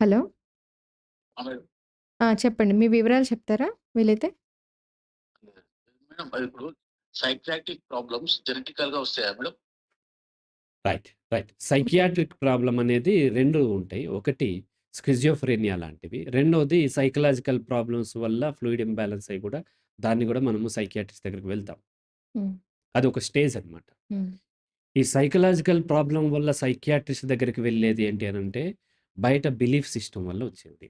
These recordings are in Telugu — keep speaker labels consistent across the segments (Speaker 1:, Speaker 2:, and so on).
Speaker 1: హలో. చెప్పండి. మీ వివరాలు చెప్తారా వీలైతే?
Speaker 2: మేడం అది ఇప్పుడు సైకియాట్రిక్ ప్రాబ్లమ్స్ జెనెటికల్‌గా వస్తాయా madam?
Speaker 3: Right. Right. Psychiatric problem అనేది 2 ఉంటాయి. ఒకటి స్కిజోఫ్రెనియా లాంటివి. రెండోది సైకలాజికల్ ప్రాబ్లమ్స్ వల్ల ఫ్లూయిడ్ ఇంబాలెన్స్ అయ్యి కూడా దాన్ని కూడా మనము సైకియాట్రిస్ట్ దగ్గరికి వెళ్తాం.
Speaker 1: హ్మ్.
Speaker 3: అదొక స్టేజ్ అనమాట. ఈ సైకలాజికల్ ప్రాబ్లమ్ వల్ల సైకియాట్రిస్ట్ దగ్గరికి వెళ్ళేది ఏంటి అనంటే బయట బిలీఫ్ సిస్టమ్ వల్ల వచ్చేది.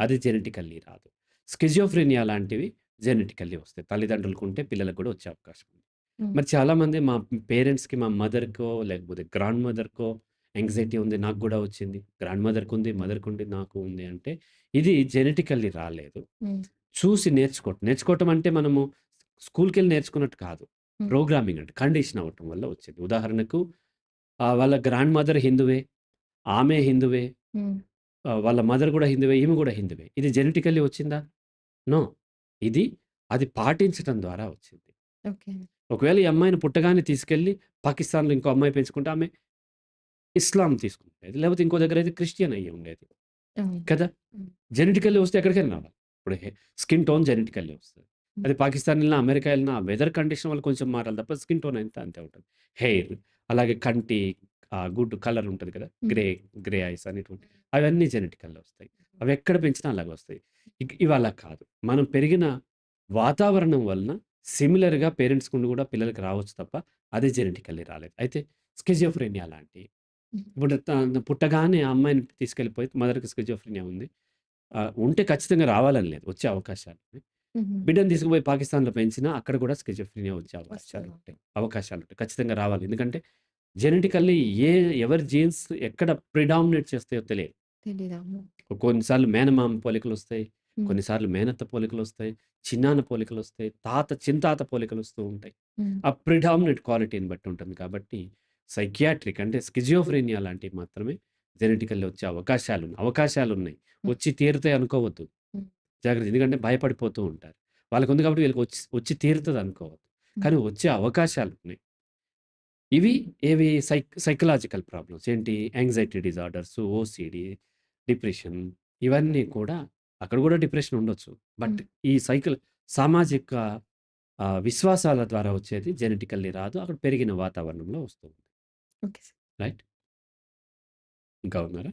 Speaker 3: అది జెనెటికల్లీ రాదు. స్కిజోఫ్రెనియా లాంటివి జెనెటికల్లీ వస్తాయి. తల్లిదండ్రులకు ఉంటే పిల్లలకు కూడా వచ్చే అవకాశం ఉంది. మరి చాలామంది మా పేరెంట్స్‌కి మా మదర్‌కో లేకపోతే గ్రాండ్ మదర్‌కో యాంగ్జైటీ ఉంది. నాకు గూడా వచ్చింది. గ్రాండ్ మదర్‌కి ఉంది. మదర్‌కి ఉంది. నాకు ఉంది అంటే ఇది జెనెటికల్లీ రాలేదు. చూసి నేర్చుకోవటం. నేర్చుకోవటం అంటే మనము స్కూల్‌కెళ్ళి నేర్చుకున్నట్టు కాదు. ప్రోగ్రామింగ్ అంటే కండిషన్ అవ్వటం వల్ల వచ్చింది. ఉదాహరణకు వాళ్ళ గ్రాండ్ మదర్ హిందువే. ఆమె హిందువే.
Speaker 1: హ్మ్.
Speaker 3: వాళ్ళ మదర్ గూడా హిందువే. ఈమె గూడా హిందువే. ఇది జెనెటికల్లీ వచ్చిందా? నో. ఇది అది పాటించటం ద్వారా వచ్చింది.
Speaker 1: ఓకే.
Speaker 3: ఒకవేళ ఈ అమ్మాయిని పుట్టగానే తీసుకెళ్ళి పాకిస్తాన్‌లో ఇంకో అమ్మాయి పెంచుకుంటే ఆమె ఇస్లాం తీసుకుండేది. లేకపోతే ఇంకో దగ్గర అయితే క్రిస్టియన్ అయ్యి ఉండేది.
Speaker 1: అవును.
Speaker 3: కదా!
Speaker 1: హ్మ్.
Speaker 3: జెనెటికల్లీ వస్తే ఎక్కడికైనా రావాలి. ఇప్పుడు హె స్కిన్ టోన్ జెనెటికల్లీ వస్తది.
Speaker 1: హ్మ్.
Speaker 3: అది పాకిస్తాన్ ఎళ్ళినా, అమెరికా ఎళ్ళినా వెదర్ కండిషన్ వల్ల కొంచెం మారాలి తప్ప స్కిన్ టోన్ అంతా అంతే ఉంటది. హెయిర్ అలాగే కంటి గుడ్ కలర్ ఉంటది కదా! గ్రే, గ్రే ఐస్ అనేటువంటి అవన్నీ జెనెటికల్‌లో వస్తాయి. అవి ఎక్కడ పెంచినా అలాగే వస్తాయి. ఇవి అలా కాదు. మనం పెరిగిన వాతావరణం వలన సిమిలర్‌గా పేరెంట్స్‌కి ఉండి కూడా పిల్లలకి రావచ్చు తప్ప అది జెనెటికల్లీ రాలేదు. అయితే స్కిజోఫ్రెనియా లాంటి. ఇప్పుడు పుట్టగానే ఆ అమ్మాయిని తీసుకెళ్ళిపోయి మదర్‌కి స్కిజోఫ్రెనియా ఉంది. ఉంటే ఖచ్చితంగా రావాలని లేదు. వచ్చే అవకాశాలు. బిడ్డని తీసుకుపోయి పాకిస్తాన్‌లో పెంచినా అక్కడ కూడా స్కిజోఫ్రెనియా వచ్చే అవకాశాలు. ఉంటాయి. అవకాశాలు ఉంటాయి. ఖచ్చితంగా రావాలి. ఎందుకంటే జెనెటికల్లీ ఏ ఎవరి జీన్స్ ఎక్కడ ప్రిడామినేట్ చేస్తాయో తెలియదు. కొన్నిసార్లు మేనమామ పోలికలొస్తాయి.
Speaker 1: హ్మ్.
Speaker 3: కొన్నిసార్లు మేనత్త పోలికలొస్తాయి. చిన్నాన్న పోలికలొస్తాయి. తాత, చిన్తాత పోలికలొస్తూ ఉంటాయి.
Speaker 1: హ్మ్.
Speaker 3: ఆ ప్రిడామినేట్ క్వాలిటీని బట్టి ఉంటుంది కాబట్టి సైకియాట్రిక్ అంటే స్కిజోఫ్రెనియా లాంటివి మాత్రమే జెనెటికల్లీ వచ్చే అవకాశాలున్నాయి. అవకాశాలున్నాయి.
Speaker 1: హ్మ్.
Speaker 3: వచ్చి తీరుతాయి అనుకోవద్దు. జాగ్రత్త. ఎందుకంటే భయపడిపోతూ ఉంటారు. వాళ్ళకుంది కాబట్టి వీళ్ళకి వచ్చి వచ్చి తీరుతది అనుకోవద్దు. కానీ వచ్చే అవకాశాలున్నాయి. ఇవి ఏవి సైక్ సైకలాజికల్ ప్రాబ్లమ్స్ ఏంటి? యాంగ్జైటీ డిజార్డర్స్, ఓసీడీ, డిప్రెషన్ ఇవన్నీ కూడా అక్కడ కూడా డిప్రెషన్ ఉండొచ్చు. బట్. ఈ సైకిల్ సామాజిక విశ్వాసాల ద్వారా వచ్చేది జెనెటికల్లీ రాదు. అక్కడ పెరిగిన వాతావరణంలో వస్తుంది.
Speaker 1: Okay sir.
Speaker 3: రైట్? ఇంకా ఉన్నారా?